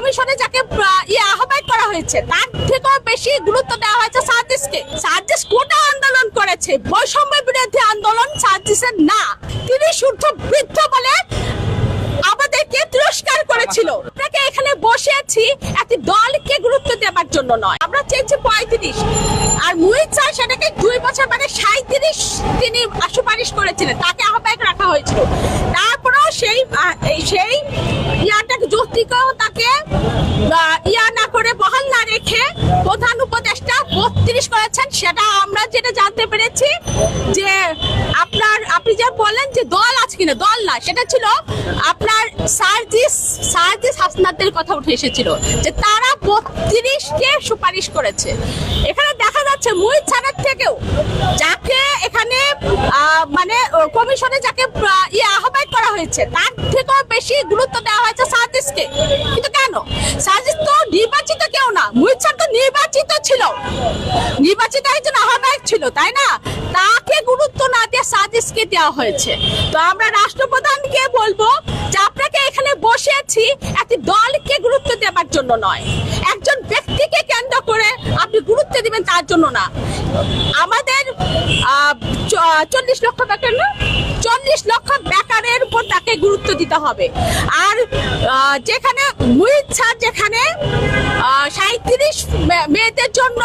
কমিশনে যাকে ইয়ে করা হয়েছে, তার থেকেও বেশি গুরুত্ব দেওয়া হয়েছে সার্জিসকে। সার্জিস কোটা আন্দোলন করেছে, বৈষম্য বিরোধী আন্দোলন সার্জিসের না। তিনি শুদ্ধ বৃদ্ধ বলে আমাদেরকে তিরস্কার করেছিল। আপনাকে এখানে বসে আছি একটি দলকে গুরুত্ব দেওয়ার জন্য নয়। আমরা চেয়েছি পঁয়ত্রিশ। আর মুহিত দুই বছর মানে সাঁত্রিশ তিনি সুপারিশ করেছিলেন। তাকে আমরা যেটা জানতে পেরেছি যে আপনার, আপনি যে বললেন যে দল আছে কিনা, দল না, সেটা ছিল আপনার সার্জিস সার্জিস হাসনাদের কথা উঠে এসেছিল যে তারা বত্রিশকে সুপারিশ করেছে। এখানে দেখা যাচ্ছে মুহিত ছাড়ের থেকেও যাকে এখানে মানে কমিশনে যাকে ইয়ে আহ্বান করা হয়েছে, তার থেকেও বেশি গুরুত্ব দেওয়া হয়েছে সার্জিসকে। কিন্তু কেন? সার্জিস তো নির্বাচিত কেউ না মুহিত ছাড় তো নির্বাচিত ছিল। নির্বাচিত একজন আহ্বায়ক ছিল, তাই না? তাকে গুরুত্ব না দিয়ে সাজিসকে দেওয়া হয়েছে। তো আমরা রাষ্ট্রপ্রধানকে বলব যে আপনাকে এখানে বসে আছি একটি দলকে গুরুত্ব দেওয়ার জন্য নয়। একজন ব্যক্তিকে কেন্দ্র করে আপনি গুরুত্ব দিবেন তার জন্য না। আমাদের চল্লিশ লক্ষ না চল্লিশ লক্ষ বেকারের গুরুত্ব দিতে হবে। আর যেখানে মুহিত স্যার যেখানে সাঁত্রিশ মেয়েদের জন্য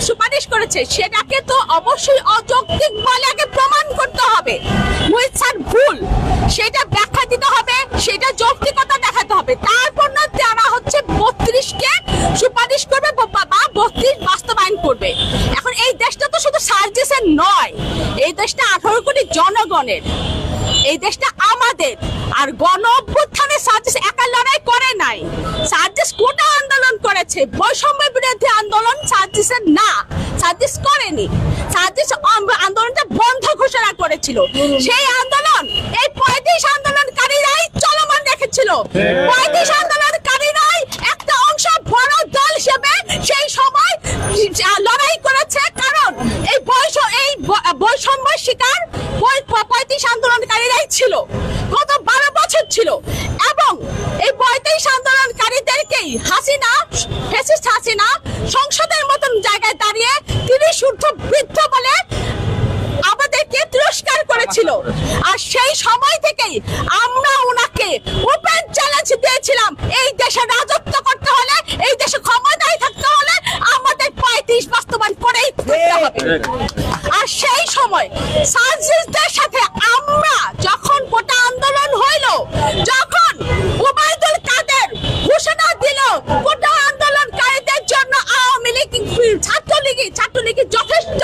সুপারিশ করেছে, সেটাকে তো অবশ্যই অযৌক্তিক বলে আগে প্রমাণ করতে হবে। মুহিত স্যার ভুল, সেটা ব্যাখ্যা দিতে হবে, সেটা যৌক্তিকতা দেখাতে হবে। তারপর না, যারা হচ্ছে বত্রিশকে সুপারিশ করবে বা- বত্রিশ বাস্তবায়ন করবে। এখন এই দেশটা তো শুধু সার্জিসের নয়, এই দেশটা আঠারো কোটি জনগণের। এই দেশটা আমাদের। আর গণ অভ্যুত্থানে সার্জিস একা লড়াই করে নাই। সার্জিস কোটা আন্দোলন করেছে। বৈষম্য বিরোধী আন্দোলন সার্জিসের না। সার্জিস করেনি। সার্জিস আন্দোলনটা বন্ধ ঘোষণা করেছিল। সেই আন্দোলন এই পঁয়ত্রিশ আন্দোলনকারীরাই চলমান রেখেছিল। পঁয়ত্রিশ আন্দোলনকারীরাই হাসিনা সংসদের মতন জায়গায় দাঁড়িয়ে তিনি শুদ্ধ বৃদ্ধ বলে আমাদেরকে তিরস্কার করেছিল। আর সেই সময় থেকেই আমরা ওনাকে ওপেন চ্যালেঞ্জ দিয়েছিলাম। এই দেশে রাজত্ব করতে হলে এই দেশে ক্ষমতায় থাকতে হলে আমাদের পঁয়ত্রিশ বাস্তবায়ন করেই করতে হবে। আর সেই সময় সার্জিসদের সাথে আমরা যখন গোটা আন্দোলন হইল যখন ওবায়দুল কাদের ঘোষণা দিল গোটা আন্দোলনকারীদের জন্য আওয়ামী লীগ ছাত্রলীগই যথেষ্ট।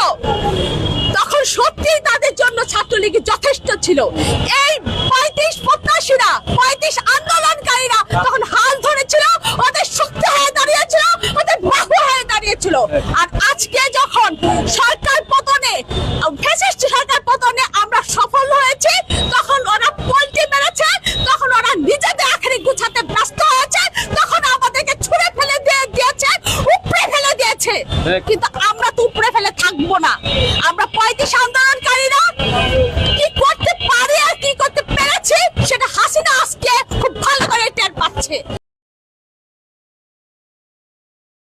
তখন সত্যি তাদের জন্য ছাত্রলীগ যথেষ্ট ছিল। এই পঁয়ত্রিশ প্রত্যাশীরা পঁয়ত্রিশ আন্দোলনকারীরা তখন হাল ধরেছিল ওদের শক্তি হয়ে দাঁড়িয়েছিল ওদের বাহু হয়ে দাঁড়িয়েছিল। আর আজকে যখন সরকার পতনে ফ্যাসিস্ট সরকার পতনে আমরা সফল হয়েছি তখন ওরা পোল্টি মেরেছে তখন ওরা নিজেদের আখেরি গুছাতে ব্যস্ত হয়েছে তখন আমাদেরকে ছুঁড়ে ফেলে দিয়ে দিয়েছে উপড়ে ফেলে দিয়েছে। কিন্তু উপড়ে ফেলে থাকব না। আমরা পঁয়ত্রিশ আন্দোলন